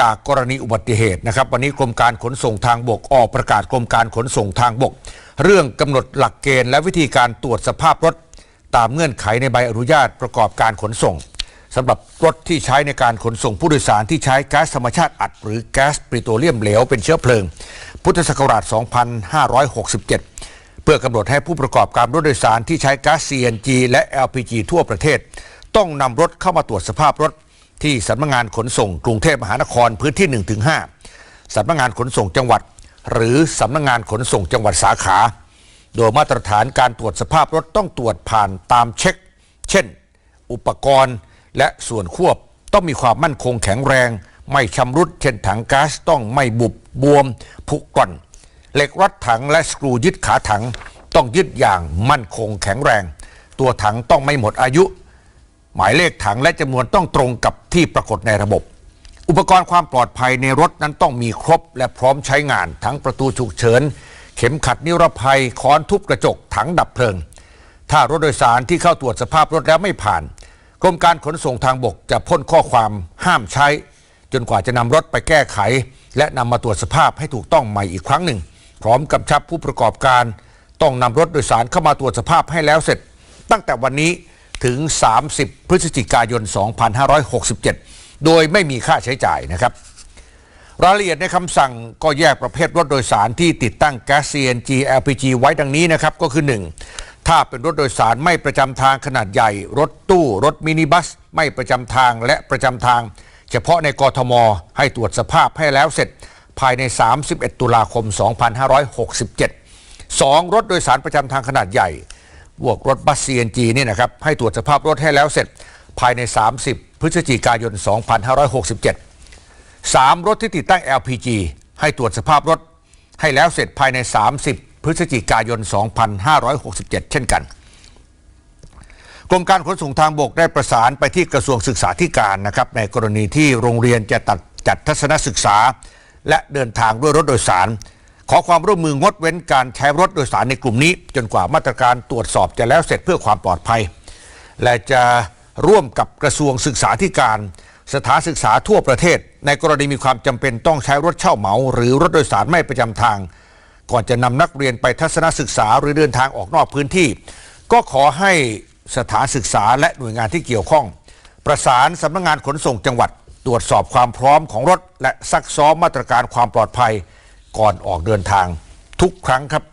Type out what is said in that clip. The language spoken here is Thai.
จากกรณีอุบัติเหตุนะครับ วันนี้กรมการขนส่งทางบกออกประกาศกรมการขนส่งทางบก เรื่องกำหนดหลักเกณฑ์และวิธีการตรวจสภาพรถ ตามเงื่อนไขในใบอนุญาตประกอบการขนส่งสำหรับรถที่ใช้ในการขนส่งผู้โดยสารที่ใช้ก๊าซธรรมชาติอัด หรือแก๊สปิโตรเลียมเหลวเป็นเชื้อเพลิง พุทธศักราช 2567 เพื่อกำหนดให้ผู้ประกอบการรถโดยสารที่ใช้ก๊าซ CNG และ LPG ทั่วประเทศ ต้องนำรถเข้ามาตรวจสภาพรถ ที่สำนักงานขนส่งกรุงเทพมหานครพื้นที่ 1-5สำนักงานขนส่งจังหวัด หรือสำนักงานขนส่งจังหวัดสาขา โดยมาตรฐานการตรวจสภาพรถต้องตรวจผ่านตามเช็ค เช่น อุปกรณ์และส่วนควบต้องมีความมั่นคงแข็งแรง ไม่ชำรุด เช่นถังก๊าซต้องไม่บุบบวมผุกร่อนเหล็กรัดถังและสกรูยึดขาถังต้องยึดอย่างมั่นคงแข็งแรง ตัวถังต้องไม่หมดอายุ หมายเลขถังและจำนวนต้องตรงกับที่ปรากฏในระบบ อุปกรณ์ความปลอดภัยในรถนั้นต้องมีครบและพร้อมใช้งาน ทั้งประตูฉุกเฉิน เข็มขัดนิรภัยค้อนทุบกระจกถังดับเพลิง ถ้ารถโดยสารที่เข้าตรวจสภาพรถแล้วไม่ผ่านกรมการขนส่งทางบกจะพ่นข้อความห้ามใช้ จนกว่าจะนำรถไปแก้ไข และนำมาตรวจสภาพให้ถูกต้องใหม่อีกครั้งหนึ่ง พร้อมกำชับผู้ประกอบการ ต้องนำรถโดยสารเข้ามาตรวจสภาพให้แล้วเสร็จ ตั้งแต่วันนี้ ถึง 30 พฤศจิกายน 2567 โดยไม่มีค่าใช้จ่ายนะครับ รายละเอียดในคำสั่งก็แยกประเภทรถโดยสารที่ติดตั้งแก๊ส CNG LPG ไว้ดังนี้นะครับ ก็คือ 1. ถ้าเป็นรถโดยสารไม่ประจำทางขนาดใหญ่ รถตู้ รถมินิบัส ไม่ประจำทางและประจำทาง เฉพาะในกทม ให้ตรวจสภาพให้แล้วเสร็จภายใน 31 ตุลาคม 2567 2. รถโดยสารประจำทางขนาดใหญ่ พวกรถบัส CNG นี่นะครับให้ตรวจสภาพรถให้แล้วเสร็จภายใน 30 พฤศจิกายน 2567 3. รถที่ติดตั้ง LPG ให้ตรวจสภาพรถให้แล้วเสร็จภายใน 30 พฤศจิกายน 2567 เช่นกัน กรมการขนส่งทางบกได้ประสานไปที่กระทรวงศึกษาธิการนะครับในกรณีที่โรงเรียนจะตัดจัดทัศนศึกษา และเดินทางด้วยรถโดยสาร ขอความร่วมมืองดเว้นการใช้รถโดยสารในกลุ่มนี้ จนกว่ามาตรการตรวจสอบจะแล้วเสร็จเพื่อความปลอดภัย และจะร่วมกับกระทรวงศึกษาธิการ สถานศึกษาทั่วประเทศ ในกรณีมีความจำเป็นต้องใช้รถเช่าเหมา หรือรถโดยสารไม่ประจำทาง ก่อนจะนำนักเรียนไปทัศนศึกษาหรือเดินทางออกนอกพื้นที่ ก็ขอให้สถานศึกษาและหน่วยงานที่เกี่ยวข้อง ประสานสำนักงานขนส่งจังหวัด ตรวจสอบความพร้อมของรถ และซักซ้อมมาตรการความปลอดภัย ก่อนออกเดินทางทุกครั้งครับ